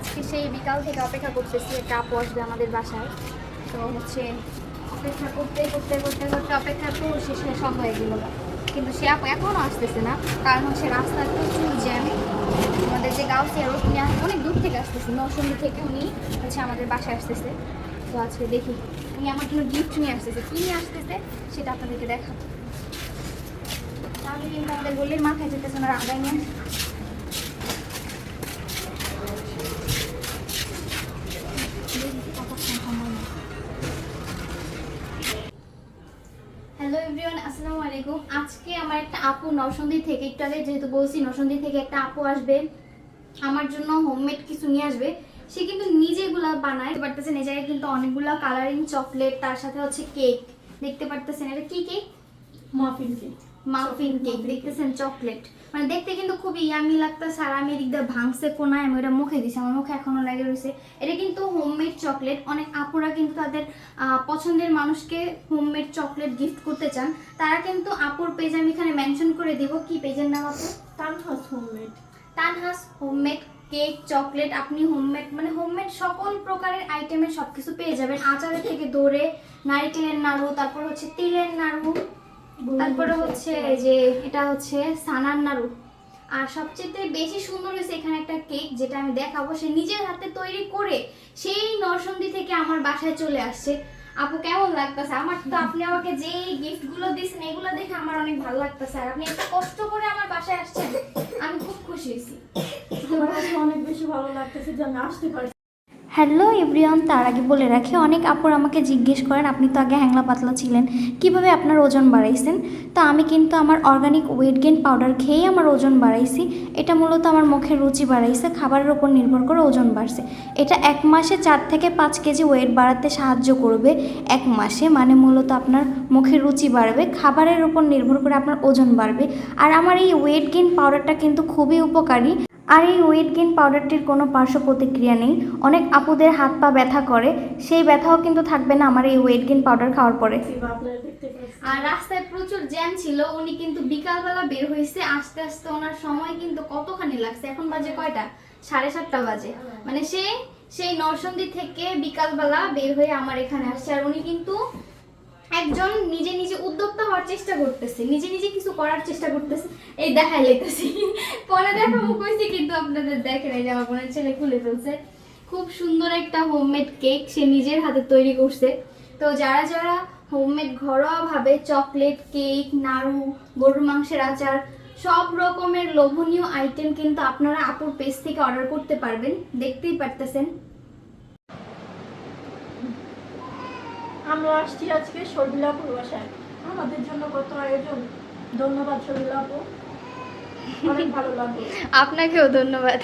আজকে সেই বিকাল থেকে অপেক্ষা করতেছি, একটা আপু আসবে আমাদের বাসায়। তো হচ্ছে অপেক্ষা করতে করতে করতে করতে অপেক্ষা তো শেষে সব হয়ে গেল। কিন্তু সে আপু এখনও আসতেছে না, কারণ হচ্ছে রাস্তার প্রচুর জ্যাম আমাদের যে গাউসিয়া রোড আস- অনেক দূর থেকে আসতেছে, নরসিংদী থেকে উনি হচ্ছে আমাদের বাসায় আসতেছে। তো আজকে দেখি, উনি আমার জন্য গিফট নিয়ে আসতেছে। কী নিয়ে আসতেছে সেটা আপনাদেরকে দেখাবো। তাহলে কিন্তু আমাদের গলির মাথায় যেতেছে না আগায় নিয়ে। হ্যালো এভরিওয়ান, আসসালামু আলাইকুম। আজকে আমার একটা আপু নরসন্দি থেকে একটু আগে, যেহেতু বলছি নরসন্দি থেকে একটা আপু আসবে, আমার জন্য হোমমেড কিছু নিয়ে আসবে। সে কিন্তু নিজেগুলা বানায়। পারতেছেন, এই জায়গায় কিন্তু অনেকগুলো কালারিং চকলেট তার সাথে হচ্ছে কেক দেখতে পারতেছেন, এটা কি cake muffin cake muffin cake দেখতেছেন চকলেট মানে দেখতে কিন্তু খুব ইয়ামি লাগতেছে আর আমি এদিক দিয়ে ভাঙছে কোনায় আমি ওটা মুখে দিছি আমার মুখে এখনও লাগে রয়েছে। এটা কিন্তু হোমমেড চকলেট অনেক আপুরা কিন্তু তাদের পছন্দের মানুষকে হোমমেড চকলেট গিফট করতে চান। তারা কিন্তু আপুর পেজ আমি এখানে মেনশন করে দিব। কি পেজের নাম আপু? Tanhas homemade Tanhas homemade cake chocolate আপনি হোমমেড মানে হোমমেড সকল প্রকারের আইটেমের সব কিছু পেয়ে যাবেন। আচারের থেকে দৌড়ে নারিকেলের নাড়ু তারপর হচ্ছে তিলের নাড়ু। তারপরে হচ্ছে যে এটা হচ্ছে সানার নাড়ু। আর সবচেয়ে বেশি সুন্দর হয়েছে এখানে একটা কেক যেটা আমি দেখাবো। সে নিজের হাতে তৈরি করে সেই নরসন্দি থেকে আমার বাসায় চলে আসছে। আপু কেমন লাগতেছে? আমার তো আপনি আমাকে যে গিফটগুলো দিয়েছেন এগুলো দেখে আমার অনেক ভালো লাগতেছে। আর আপনি এত কষ্ট করে আমার বাসায় আসছেন আমি খুব খুশি হয়েছি। আমার অনেক বেশি ভালো লাগতেছে যে আমি আসতে পারছি। হ্যালো এভরিওয়ান, তার আগে বলে রাখি, অনেক আপুর আমাকে জিজ্ঞেস করেন, আপনি তো আগে হ্যাংলা পাতলা ছিলেন, কীভাবে আপনার ওজন বাড়াইছেন? তো আমি কিন্তু আমার অর্গানিক ওয়েট গেইন পাউডার খেয়েই আমার ওজন বাড়াইছি। এটা মূলত আমার মুখের রুচি বাড়াইছে, খাবারের ওপর নির্ভর করে ওজন বাড়ছে। এটা এক মাসে চার থেকে পাঁচ কেজি ওয়েট বাড়াতে সাহায্য করবে এক মাসে মানে মূলত আপনার মুখের রুচি বাড়বে, খাবারের ওপর নির্ভর করে আপনার ওজন বাড়বে। আর আমার এই ওয়েট গেইন পাউডারটা কিন্তু খুবই উপকারী। আর এই ওয়েট গেইন পাউডারটির কোনো পার্শ্ব প্রতিক্রিয়া নেই। অনেক আপুদের হাত পা ব্যথা করে। সেই ব্যথাও কিন্তু থাকবে না আমার এই ওয়েট গেন পাউডার খাওয়ার পরে। আর রাস্তায় প্রচুর জ্যাম ছিল, উনি কিন্তু বিকালবেলা বের হয়েছে। আস্তে আস্তে ওনার সময় কিন্তু কতখানি লাগছে? এখন বাজে কয়টা? সাড়ে সাতটা বাজে। মানে সে, সেই নরসন্দী থেকে বিকালবেলা বের হয়ে আমার এখানে আসছে। আর উনি কিন্তু একজন নিজে নিজে উদ্যোক্তা হওয়ার চেষ্টা করতেছে নিজে নিজে কিছু করার চেষ্টা করতেছে এই দেখা যাইতেছি পরে দেখাবো কইছি কিন্তু আপনাদের দেখেন এই যে আমার বোনের ছেলে খুলে ফেলছে। খুব সুন্দর একটা হোমমেড কেক সে নিজের হাতে তৈরি করছে। তো যারা যারা হোমমেড ঘরোয়াভাবে চকলেট কেক নাড়ু গরুর মাংসের আচার সব রকমের লোভনীয় আইটেম কিন্তু আপনারা আপুর পেজ থেকে অর্ডার করতে পারবেন দেখতেই পারতেছেন। আমরা আসছি আজকে শর্মিলাপুর বাসায়। আমাদের জন্য কত আয়োজন। ধন্যবাদ শর্মিলাপু। অনেক ভালো লাগবে আপনাকেও ধন্যবাদ।